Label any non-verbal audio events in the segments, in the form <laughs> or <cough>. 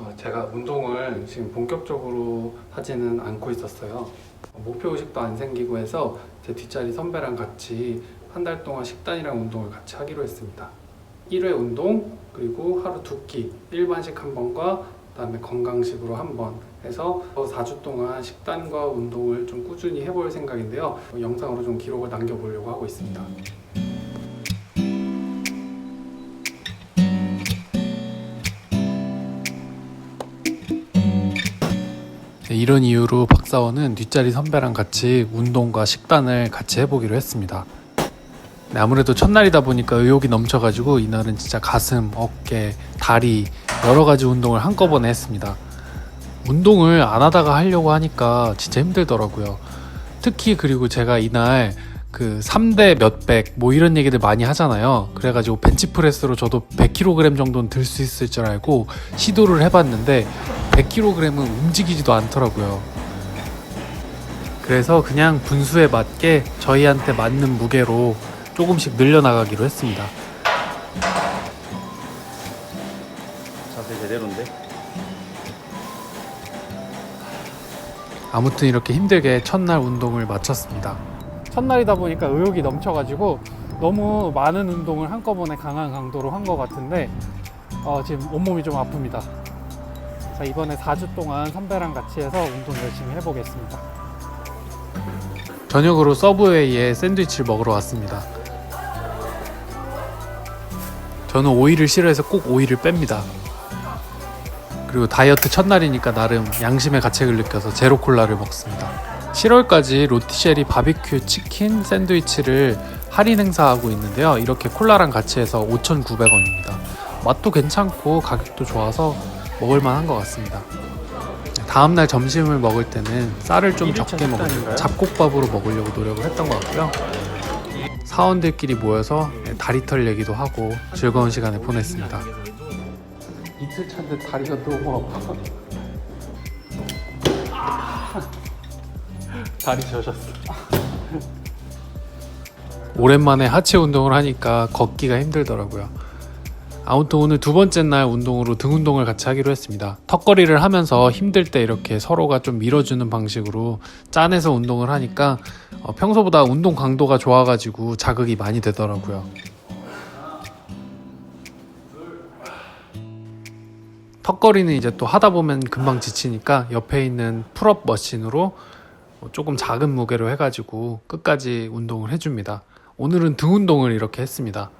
어, 제가 운동을 지금 본격적으로 하지는 않고 있었어요. 어, 목표 의식도 안 생기고 해서 제 뒷자리 선배랑 같이 한 달 동안 식단이랑 운동을 같이 하기로 했습니다. 1회 운동 그리고 하루 두 끼 일반식 한 번과 그다음에 건강식으로 한 번 해서 4주 동안 식단과 운동을 좀 꾸준히 해볼 생각인데요. 어, 영상으로 좀 기록을 남겨보려고 하고 있습니다. 이런 이유로 박사원은 뒷자리 선배랑 같이 운동과 식단을 같이 해보기로 했습니다. 네, 아무래도 첫날이다 보니까 의욕이 넘쳐가지고 이날은 진짜 가슴, 어깨, 다리 여러 가지 운동을 한꺼번에 했습니다. 운동을 안 하다가 하려고 하니까 진짜 힘들더라고요. 특히 그리고 제가 이날 그 3대 몇백 뭐 이런 얘기들 많이 하잖아요. 그래가지고 벤치프레스로 저도 100kg 정도는 들 수 있을 줄 알고 시도를 해봤는데 100kg은 움직이지도 않더라고요. 그래서 그냥 분수에 맞게 저희한테 맞는 무게로 조금씩 늘려나가기로 했습니다. 자세 제대로인데? 아무튼 이렇게 힘들게 첫날 운동을 마쳤습니다. 첫날이다 보니까 의욕이 넘쳐가지고 너무 많은 운동을 한꺼번에 강한 강도로 한 것 같은데 어, 지금 온몸이 좀 아픕니다. 자, 이번에 4주 동안 선배랑 같이 해서 운동 열심히 해보겠습니다. 저녁으로 서브웨이에 샌드위치를 먹으러 왔습니다. 저는 오이를 싫어해서 꼭 오이를 뺍니다. 그리고 다이어트 첫날이니까 나름 양심의 가책을 느껴서 제로 콜라를 먹습니다. 7월까지 로티쉐리 바비큐 치킨 샌드위치를 할인 행사하고 있는데요. 이렇게 콜라랑 같이 해서 5,900원입니다. 맛도 괜찮고 가격도 좋아서 먹을만한 것 같습니다. 다음날 점심을 먹을 때는 쌀을 좀 적게 먹으려고? 잡곡밥으로 먹으려고 노력을 했던 것 같고요. 사원들끼리 모여서 다리털 얘기도 하고 즐거운 시간을 보냈습니다. 이틀 차인데 다리가 너무 아파. <laughs> 다리 젖었어. 오랜만에 하체 운동을 하니까 걷기가 힘들더라고요. 아무튼 오늘 두 번째 날 운동으로 등 운동을 같이 하기로 했습니다. 턱걸이를 하면서 힘들 때 이렇게 서로가 좀 밀어주는 방식으로 짠해서 운동을 하니까 어, 평소보다 운동 강도가 좋아가지고 자극이 많이 되더라고요. 턱걸이는 이제 또 하다 보면 금방 지치니까 옆에 있는 풀업 머신으로 뭐 조금 작은 무게로 해가지고 끝까지 운동을 해줍니다. 오늘은 등 운동을 이렇게 했습니다.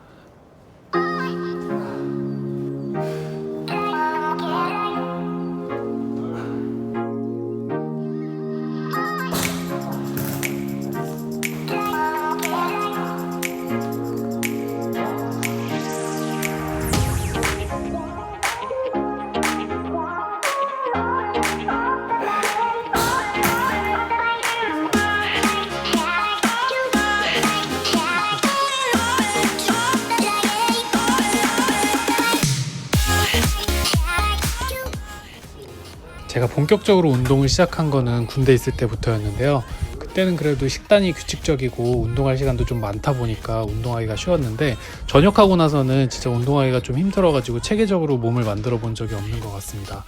제가 본격적으로 운동을 시작한 거는 군대 있을 때부터였는데요. 그때는 그래도 식단이 규칙적이고 운동할 시간도 좀 많다 보니까 운동하기가 쉬웠는데 전역하고 나서는 진짜 운동하기가 좀 힘들어가지고 체계적으로 몸을 만들어 본 적이 없는 것 같습니다.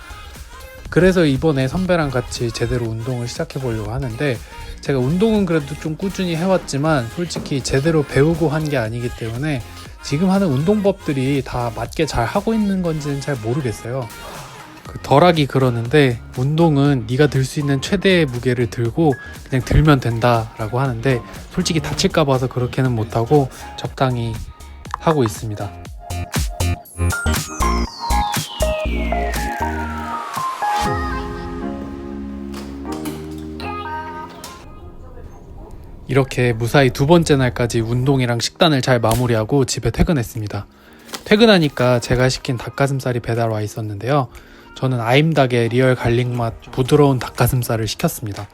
그래서 이번에 선배랑 같이 제대로 운동을 시작해 보려고 하는데 제가 운동은 그래도 좀 꾸준히 해왔지만 솔직히 제대로 배우고 한 게 아니기 때문에 지금 하는 운동법들이 다 맞게 잘 하고 있는 건지는 잘 모르겠어요. 그 덜하기 그러는데 운동은 네가 들 수 있는 최대의 무게를 들고 그냥 들면 된다라고 하는데 솔직히 다칠까 봐서 그렇게는 못하고 적당히 하고 있습니다. 이렇게 무사히 두 번째 날까지 운동이랑 식단을 잘 마무리하고 집에 퇴근했습니다. 퇴근하니까 제가 시킨 닭가슴살이 배달 와 있었는데요. 저는 아임닭의 리얼 갈릭 맛 부드러운 닭가슴살을 시켰습니다.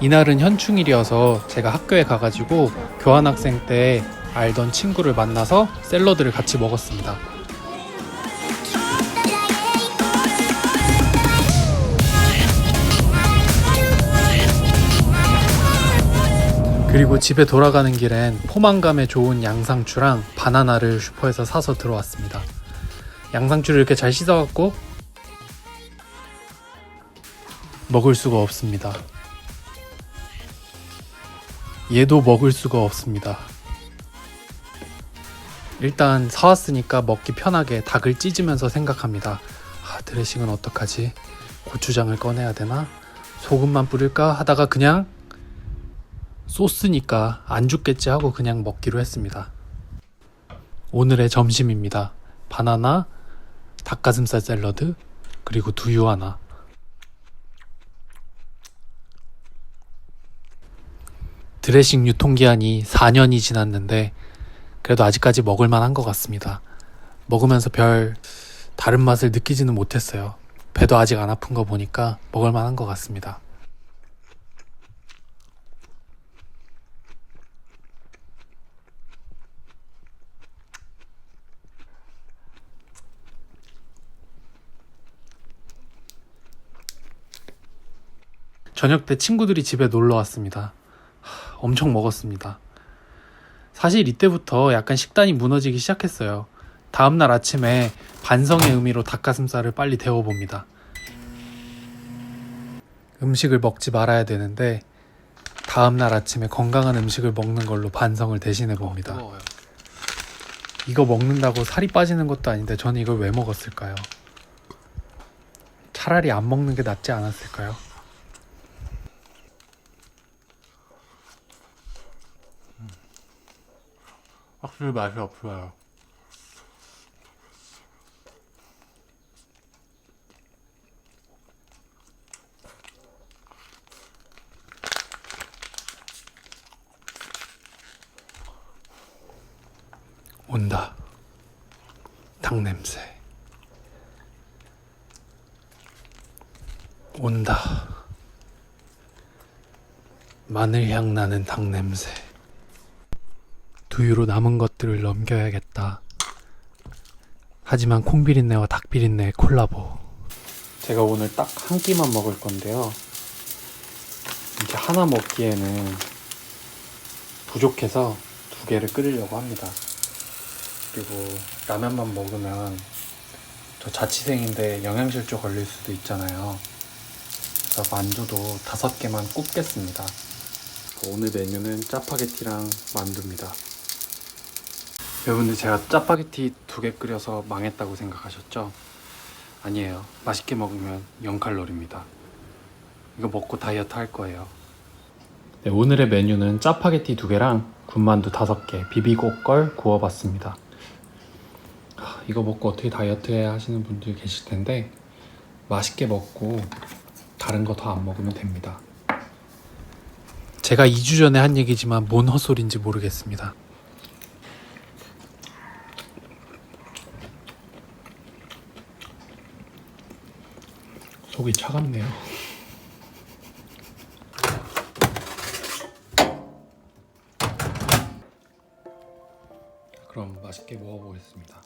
이날은 현충일이어서 제가 학교에 가가지고 교환학생 때 알던 친구를 만나서 샐러드를 같이 먹었습니다. 그리고 집에 돌아가는 길엔 포만감에 좋은 양상추랑 바나나를 슈퍼에서 사서 들어왔습니다. 양상추를 이렇게 잘 씻어갖고 먹을 수가 없습니다. 얘도 먹을 수가 없습니다. 일단 사왔으니까 먹기 편하게 닭을 찢으면서 생각합니다. 아, 드레싱은 어떡하지? 고추장을 꺼내야 되나? 소금만 뿌릴까 하다가 그냥 소스니까 안 죽겠지 하고 그냥 먹기로 했습니다. 오늘의 점심입니다. 바나나, 닭가슴살 샐러드, 그리고 두유 하나. 드레싱 유통기한이 4년이 지났는데 그래도 아직까지 먹을 만한 것 같습니다. 먹으면서 별 다른 맛을 느끼지는 못했어요. 배도 아직 안 아픈 거 보니까 먹을 만한 것 같습니다. 저녁 때 친구들이 집에 놀러 왔습니다. 하, 엄청 먹었습니다. 사실 이때부터 약간 식단이 무너지기 시작했어요. 다음날 아침에 반성의 의미로 닭가슴살을 빨리 데워봅니다. 음식을 먹지 말아야 되는데 다음날 아침에 건강한 음식을 먹는 걸로 반성을 대신해 봅니다. 이거 먹는다고 살이 빠지는 것도 아닌데 저는 이걸 왜 먹었을까요? 차라리 안 먹는 게 낫지 않았을까요? 확실히 맛이 없어요. 온다. 닭 냄새. 온다. 마늘 향 나는 닭 냄새. 두유로 남은 것들을 넘겨야겠다. 하지만 콩비린내와 닭비린내의 콜라보. 제가 오늘 딱 한 끼만 먹을 건데요. 이게 하나 먹기에는 부족해서 두 개를 끓이려고 합니다. 그리고 라면만 먹으면 저 자취생인데 영양실조 걸릴 수도 있잖아요. 그래서 만두도 다섯 개만 굽겠습니다. 오늘 메뉴는 짜파게티랑 만두입니다. 여러분들 제가 짜파게티 두 개 끓여서 망했다고 생각하셨죠? 아니에요. 맛있게 먹으면 0칼로리입니다. 이거 먹고 다이어트 할 거예요. 네, 오늘의 메뉴는 짜파게티 두 개랑 군만두 다섯 개 비비고 걸 구워봤습니다. 하, 이거 먹고 어떻게 다이어트 해 하시는 분들이 계실 텐데 맛있게 먹고 다른 거 더 안 먹으면 됩니다. 제가 2주 전에 한 얘기지만 뭔 헛소리인지 모르겠습니다. 속이 차갑네요. 그럼 맛있게 먹어보겠습니다.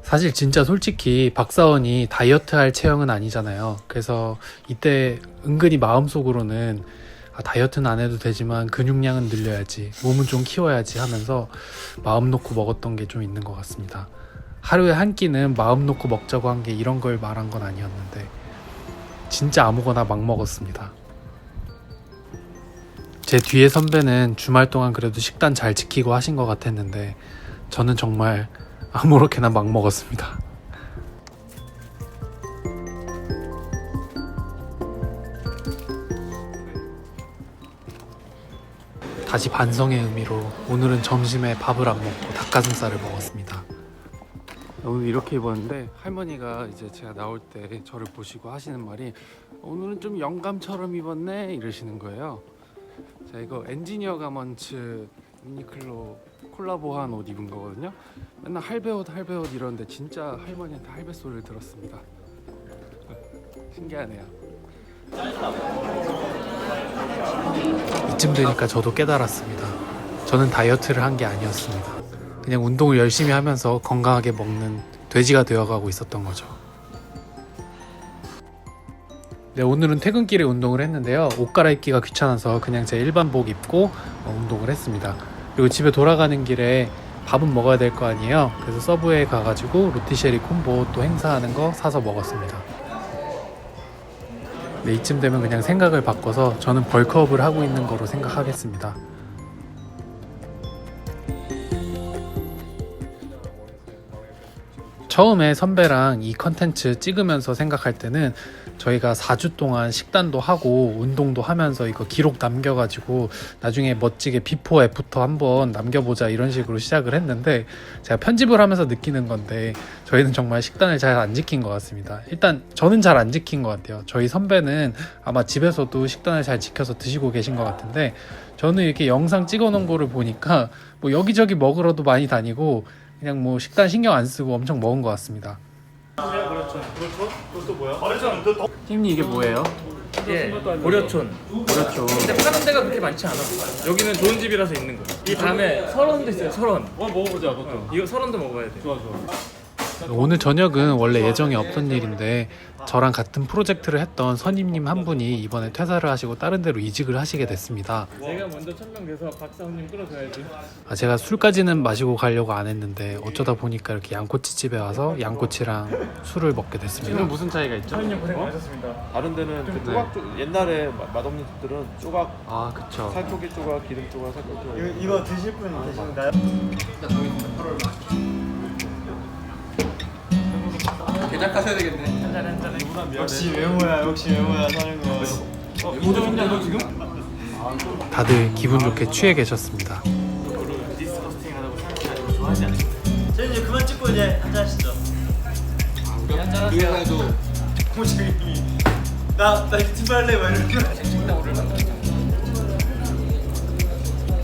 사실 진짜 솔직히 박사원이 다이어트 할 체형은 아니잖아요. 그래서 이때 은근히 마음속으로는 아, 다이어트는 안 해도 되지만 근육량은 늘려야지, 몸은 좀 키워야지 하면서 마음 놓고 먹었던 게 좀 있는 것 같습니다. 하루에 한 끼는 마음 놓고 먹자고 한 게 이런 걸 말한 건 아니었는데 진짜 아무거나 막 먹었습니다. 제 뒤에 선배는 주말 동안 그래도 식단 잘 지키고 하신 것 같았는데 저는 정말 아무렇게나 막 먹었습니다. 다시 반성의 의미로 오늘은 점심에 밥을 안 먹고 닭가슴살을 먹었습니다. 오늘 이렇게 입었는데 할머니가 이제 제가 나올 때 저를 보시고 하시는 말이 오늘은 좀 영감처럼 입었네 이러시는 거예요. 자 이거 엔지니어 가먼츠 유니클로 콜라보한 옷 입은 거거든요. 맨날 할배 옷 할배 옷 이러는데 진짜 할머니한테 할배 소리를 들었습니다. 신기하네요. 이쯤 되니까 저도 깨달았습니다. 저는 다이어트를 한 게 아니었습니다. 그냥 운동을 열심히 하면서 건강하게 먹는 돼지가 되어가고 있었던 거죠. 네, 오늘은 퇴근길에 운동을 했는데요. 옷 갈아입기가 귀찮아서 그냥 제 일반복 입고 어, 운동을 했습니다. 그리고 집에 돌아가는 길에 밥은 먹어야 될 거 아니에요. 그래서 서브웨이 가가지고 로티쉐리 콤보 또 행사하는 거 사서 먹었습니다. 네, 이쯤 되면 그냥 생각을 바꿔서 저는 벌크업을 하고 있는 거로 생각하겠습니다. 처음에 선배랑 이 컨텐츠 찍으면서 생각할 때는 저희가 4주 동안 식단도 하고 운동도 하면서 이거 기록 남겨가지고 나중에 멋지게 비포 애프터 한번 남겨보자 이런 식으로 시작을 했는데 제가 편집을 하면서 느끼는 건데 저희는 정말 식단을 잘 안 지킨 것 같습니다. 일단 저는 잘 안 지킨 것 같아요. 저희 선배는 아마 집에서도 식단을 잘 지켜서 드시고 계신 것 같은데 저는 이렇게 영상 찍어 놓은 거를 보니까 뭐 여기저기 먹으러도 많이 다니고 그냥 뭐 식단 신경 안 쓰고 엄청 먹은 것 같습니다. 팀님 이게 뭐예요? 예, 고려촌. 그렇죠. 근데 파는 데가 그렇게 많지 않아. 여기는 좋은 집이라서 있는 거. 이 다음에 설원도 있어요. 설원. 한번 먹어보자 그것도 이거 설원도 먹어야 돼. 좋아 좋아 오늘 저녁은 원래 예정이 없던 일인데 저랑 같은 프로젝트를 했던 선임님 한 분이 이번에 퇴사를 하시고 다른 데로 이직을 하시게 됐습니다. 제가 먼저 천명 돼서 박사님 끌어줘야지. 아, 제가 술까지는 마시고 가려고 안 했는데 어쩌다 보니까 이렇게 양꼬치 집에 와서 양꼬치랑 술을 먹게 됐습니다. 무슨 차이가 있죠? 선생님 고생 많으셨습니다. 다른 데는 그 조각 조, 옛날에 마- 맛없는 집들은 조각 아 그쵸. 살코기 조각 기름 조각 살코기 조각 이거, 이거 드실 분 계신가요? 제작하셔야 되겠네. 한잔 한잔. 역시 외모야 역시 외모야 사는 거. 다들 기분 좋게 취해 계셨습니다. 디스커스팅 하다고 사람들이 좋아하지 않아요. 저희 이제 그만 찍고 이제 한잔 하시죠. 우리 회사에도 호주님이 나나 유튜브 할래 막 이러면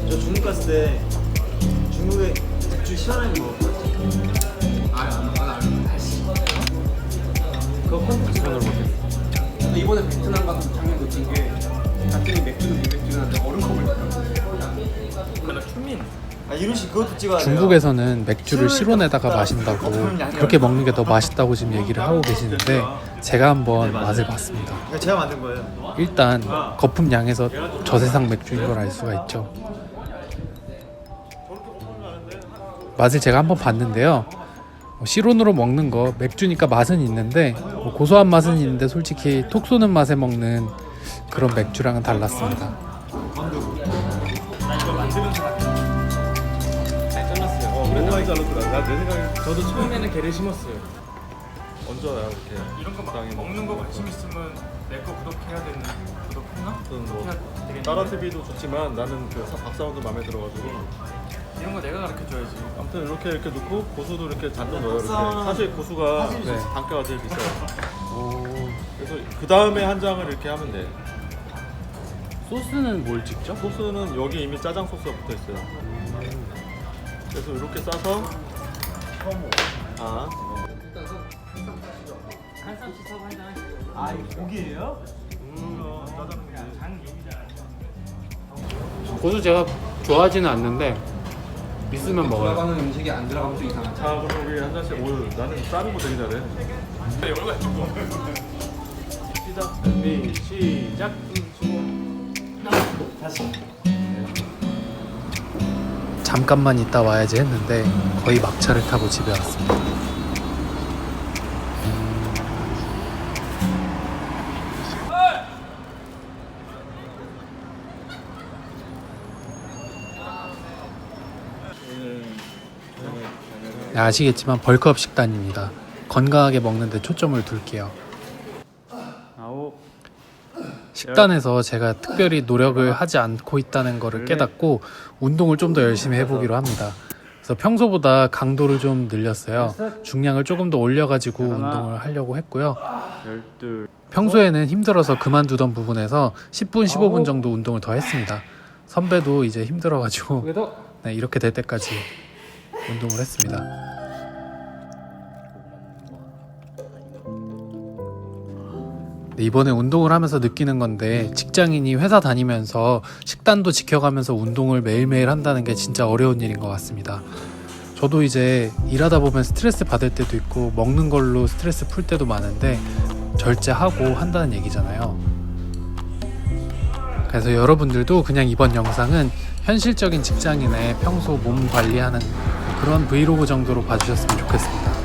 저 중국 갔을 때 중국에 맥주 시원하게 먹었거든요 그거 컨텐츠로 근데 이번에 베트남 가서 장면 놓친 게 갔더니 맥주는 미맥주는 얼음컵을 그나 춘민. 아 이룬 씨 그것도 찍어야 돼요 중국에서는 맥주를 실온에다가 마신다고 그렇게 먹는 게 더 맛있다고 지금 얘기를 하고 계시는데 제가 한번 맛을 봤습니다. 이거 제가 만든 거예요 일단 거품 양에서 저세상 맥주인 걸 알 수가 있죠. 맛을 제가 한번 봤는데요. 어, 실온으로 먹는 거 맥주니까 맛은 있는데 뭐 고소한 맛은 있는데 솔직히 톡 쏘는 맛에 먹는 그런 맥주랑은 달랐습니다. 잘 잘랐어요. 어 그래 많이 잘랐더라 나내 생각에 저도 처음에는 개를 심었어요. 얹어야 이렇게 이런 거 막 먹는 거 관심 있으면 내 거 구독해야 되는 구독했나? 뭐 해야. 따라 TV도 좋지만 나는 그 사- 박사원도 마음에 들어가지고 이런 거 내가 가르쳐 줘야지. 아무튼 이렇게 이렇게 넣고 고수도 이렇게 잔뜩 넣어요 이렇게. 사실 고수가 네. 단가가 제일 비싸요. 그래서 그 다음에 한 장을 이렇게 하면 돼. 소스는 뭘 찍죠? 소스는 여기 이미 짜장 소스가 붙어 있어요. 그래서 이렇게 싸서 아. 아 이거 고기예요? 고수 제가 좋아하지는 않는데 있으면 먹어요. 들어가는 음식이 안 들어가면 좀 이상하죠. 자 그럼 우리 한 잔씩 오늘 나는 싸는 거 되게 잘해 시작 준비 시작 잠깐만 있다 와야지 했는데 거의 막차를 타고 집에 왔습니다. 네, 아시겠지만 벌크업 식단입니다. 건강하게 먹는데 초점을 둘게요. 식단에서 제가 특별히 노력을 하지 않고 있다는 것을 깨닫고 운동을 좀 더 열심히 해보기로 합니다. 그래서 평소보다 강도를 좀 늘렸어요. 중량을 조금 더 올려가지고 운동을 하려고 했고요. 평소에는 힘들어서 그만두던 부분에서 10분, 15분 정도 운동을 더 했습니다. 선배도 이제 힘들어가지고 네, 이렇게 될 때까지 운동을 했습니다. 네, 이번에 운동을 하면서 느끼는 건데 직장인이 회사 다니면서 식단도 지켜가면서 운동을 매일매일 한다는 게 진짜 어려운 일인 것 같습니다. 저도 이제 일하다 보면 스트레스 받을 때도 있고 먹는 걸로 스트레스 풀 때도 많은데 절제하고 한다는 얘기잖아요. 그래서 여러분들도 그냥 이번 영상은 현실적인 직장인의 평소 몸 관리하는 그런 브이로그 정도로 봐주셨으면 좋겠습니다.